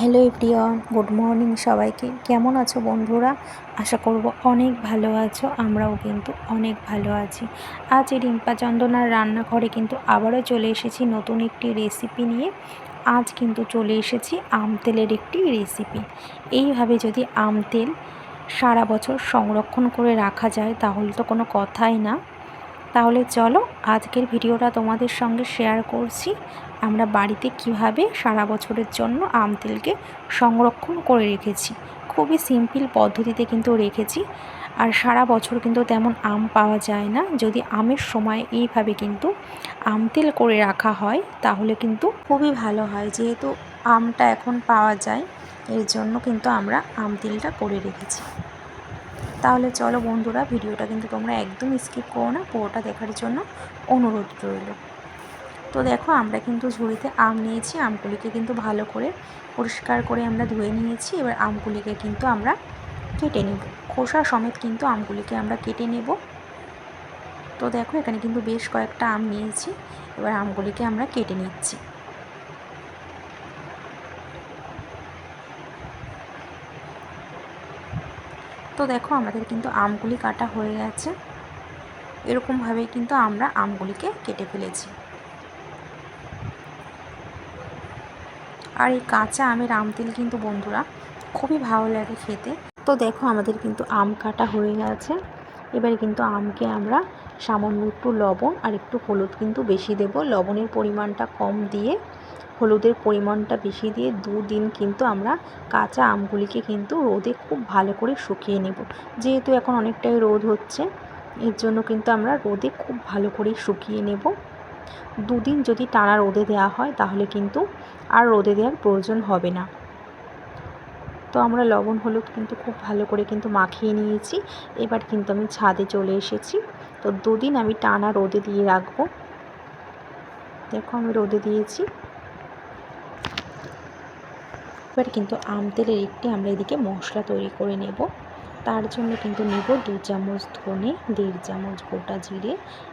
Hello everyone, good morning সবাইকে। কেমন আছো বন্ধুরা? আশা করব অনেক ভালো আছো, আমরাও কিন্তু অনেক ভালো আছি। আজ রিম্পা চন্দনার রান্নাঘরে কিন্তু আবারও চলে এসেছি নতুন একটি রেসিপি নিয়ে। আজ কিন্তু চলে এসেছি আম তেলের একটি রেসিপি এইভাবে যদি আম তেল সারা বছর সংরক্ষণ করে রাখা যায়, তাহলে তো কোনো কথাই না। তাহলে চলো আজকের ভিডিওটা তোমাদের সঙ্গে শেয়ার করছি। আমরা বাড়িতে কীভাবে সারা বছরের জন্য আম তেলকে সংরক্ষণ করে রেখেছি। খুবই সিম্পল পদ্ধতিতে কিন্তু রেখেছি। আর সারা বছর কিন্তু তেমন আম পাওয়া যায় না। যদি আমের সময় এইভাবে কিন্তু আম তেল করে রাখা হয়, তাহলে কিন্তু খুবই ভালো হয়। যেহেতু আমটা এখন পাওয়া যায়, এর জন্য কিন্তু আমরা আম তেলটা করে রেখেছি। তাহলে চলো বন্ধুরা, ভিডিওটা কিন্তু তোমরা একদম স্কিপ করো না, পুরোটা দেখার জন্য অনুরোধ রইল। তো দেখো, আমরা কিন্তু ঝুড়িতে আম নিয়েছি, আমগুলিকে কিন্তু ভালো করে পরিষ্কার করে আমরা ধুয়ে নিয়েছি। এবার আমগুলিকে কিন্তু আমরা কেটে নেব। খোসা সমেত কিন্তু আমগুলিকে আমরা কেটে নেব। তো দেখো, এখানে কিন্তু বেশ কয়েকটা আম নিয়েছি। এবার আমগুলিকে আমরা কেটে নিচ্ছি। তো দেখো আমাদের কিন্তু আমগুলি কাটা হয়ে গেছে। এরকমভাবে কিন্তু আমরা আমগুলিকে কেটে ফেলেছি। আর এই কাঁচা আমের আম তেল কিন্তু বন্ধুরা খুবই ভালো লাগে খেতে। তো দেখো আমাদের কিন্তু আম কাটা হয়ে গেছে। এবার কিন্তু আমকে আমরা সামান্য একটু লবণ আর একটু হলুদ কিন্তু বেশি দেব। লবণের পরিমাণটা কম দিয়ে হলুদের পরিমাণটা বেশি দিয়ে দুদিন কিন্তু আমরা কাঁচা আমগুলিকে কিন্তু রোদে খুব ভালো করে শুকিয়ে নেব। যেহেতু এখন অনেকটাই রোদ হচ্ছে, এর জন্য কিন্তু আমরা রোদে খুব ভালো করে শুকিয়ে নেব। দুদিন যদি টানা রোদে দেওয়া হয়, তাহলে কিন্তু আর রোদে দেওয়ার প্রয়োজন হবে না। তো আমরা লবণ, হলুদ কিন্তু খুব ভালো করে কিন্তু মাখিয়ে নিয়েছি। এবার কিন্তু আমি ছাদে চলে এসেছি। তো দুদিন আমি টানা রোদে দিয়ে রাখব। দেখো আমি রোদে দিয়েছি। এবার কিন্তু আম তেলের একটি আমরা এদিকে মশলা তৈরি করে নেব। তার জন্য কিন্তু নেব দু চামচ ধনে, দেড় চামচ গোটা জিরে,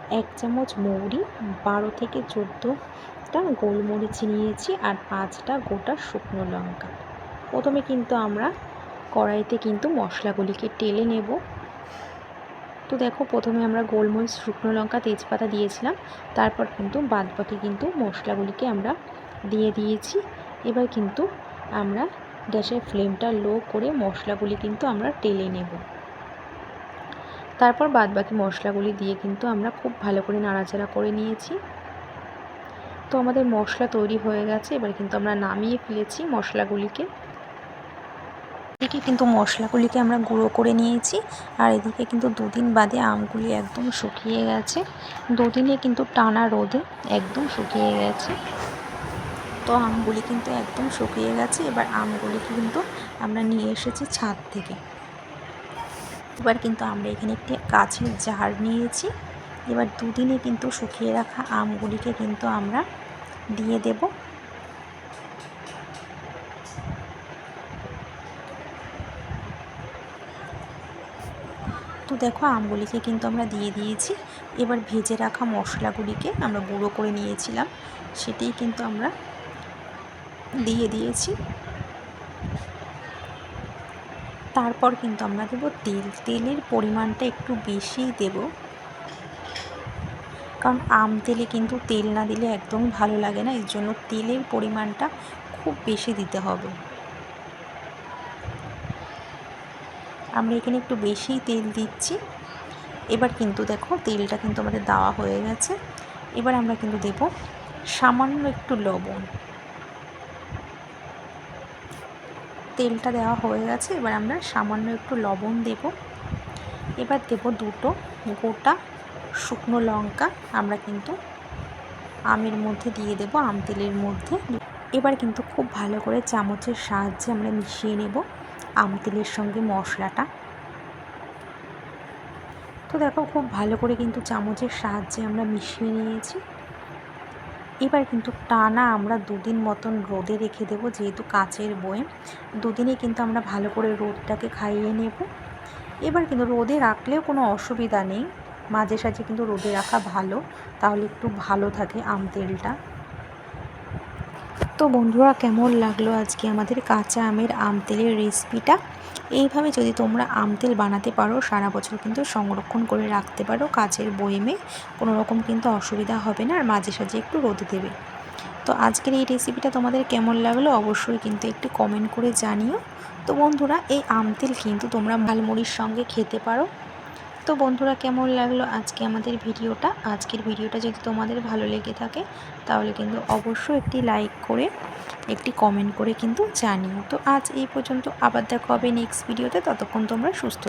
এক চামচ মৌরি, বারো থেকে চোদ্দোটা গোলমরিচ নিয়েছি আর পাঁচটা গোটা শুকনো লঙ্কা। প্রথমে কিন্তু আমরা কড়াইতে কিন্তু মশলাগুলিকে টেলে নেব। তো দেখো, প্রথমে আমরা গোলমরিচ, শুকনো লঙ্কা, তেজপাতা দিয়েছিলাম। তারপর কিন্তু বাদবাকি কিন্তু মশলাগুলিকে আমরা দিয়ে দিয়েছি। এবার কিন্তু আমরা গ্যাসের ফ্লেমটা লো করে মশলাগুলি কিন্তু আমরা টেলে নেব। তারপর বাদবাকি মশলাগুলি দিয়ে কিন্তু আমরা খুব ভালো করে নাড়াচাড়া করে নিয়েছি। তো আমাদের মশলা তৈরি হয়ে গেছে, এবার কিন্তু আমরা নামিয়ে ফেলেছি মশলাগুলিকে। এদিকে কিন্তু মশলাগুলিকে আমরা গুঁড়ো করে নিয়েছি, আর এদিকে কিন্তু দুদিন বাদে আমগুলি একদম শুকিয়ে গেছে। দুদিনে কিন্তু টানা রোদে একদম শুকিয়ে গেছে। তো আমগুলি কিন্তু একদম শুকিয়ে গেছে। এবার আমগুলিকে কিন্তু আমরা নিয়ে এসেছি ছাদ থেকে। এবার কিন্তু আমরা এখানে একটি কাছের জার নিয়েছি। এবার দুদিনে কিন্তু শুকিয়ে রাখা আমগুলিকে কিন্তু আমরা দিয়ে দেব। তো দেখো, আমগুলিকে কিন্তু আমরা দিয়ে দিয়েছি। এবার ভেজে রাখা মশলাগুলিকে আমরা গুঁড়ো করে নিয়েছিলাম। সেটাই কিন্তু আমরা দিয়ে দিয়েছি। তারপর কিন্তু আমরা দেবো তেল। তেলের পরিমাণটা একটু বেশিই দেব। কারণ আম তেলে কিন্তু তেল না দিলে একদম ভালো লাগে না। এর জন্য তেলের পরিমাণটা খুব বেশি দিতে হবে। আমরা এখানে একটু বেশিই তেল দিচ্ছি। এবার কিন্তু দেখো তেলটা কিন্তু আমাদের দেওয়া হয়ে গেছে। এবার আমরা কিন্তু দেব সামান্য একটু লবণ। তেলটা দেওয়া হয়ে গেছে। এবার আমরা সামান্য একটু লবণ দেব। এবার দেব দুটো গোটা শুকনো লঙ্কা। আমরা কিন্তু আমের মধ্যে দিয়ে দেব, আম তেলের মধ্যে। এবার কিন্তু খুব ভালো করে চামচের সাহায্যে আমরা মিশিয়ে নেব আম তেলের সঙ্গে মশলাটা। তো দেখো, খুব ভালো করে কিন্তু চামচের সাহায্যে আমরা মিশিয়ে নিয়েছি। এবার কিন্তু টানা আমরা দুদিন মতন রোদে রেখে দেবো, যেহেতু কাঁচের বয়ে। দুদিনে কিন্তু আমরা ভালো করে রোদটাকে খাইয়ে নেব। এবার কিন্তু রোদে রাখলেও কোনো অসুবিধা নেই। মাঝে সাঝে কিন্তু রোদে রাখা ভালো, তাহলে একটু ভালো থাকে আম তেলটা। তো বন্ধুরা, কেমন লাগল আজকে আমাদের কাঁচা আমের আম তেলের রেসিপিটা এইভাবে যদি তোমরা আম তেল বানাতে পারো, সারা বছর কিন্তু সংরক্ষণ করে রাখতে পারো কাচের বয়েমে, কোনো রকম কিন্তু অসুবিধা হবে না, আর মাঝে সাঝে একটু রোদে দেবে। তো আজকের এই রেসিপিটা তোমাদের কেমন লাগল অবশ্যই কিন্তু একটু কমেন্ট করে জানিও। তো বন্ধুরা, এই আম তেল কিন্তু তোমরা মালমুড়ির সঙ্গে খেতে পারো। তো বন্ধুরা, কেমন লাগল আজকে আমাদের ভিডিওটা? আজকের ভিডিওটা যদি তোমাদের ভালো লেগে থাকে, তাহলে কিন্তু অবশ্যই একটি লাইক করে, একটি কমেন্ট করে কিন্তু জানিও। তো আজ এই পর্যন্ত, আবার দেখা হবে নেক্সট ভিডিওতে ততক্ষণ তোমরা সুস্থ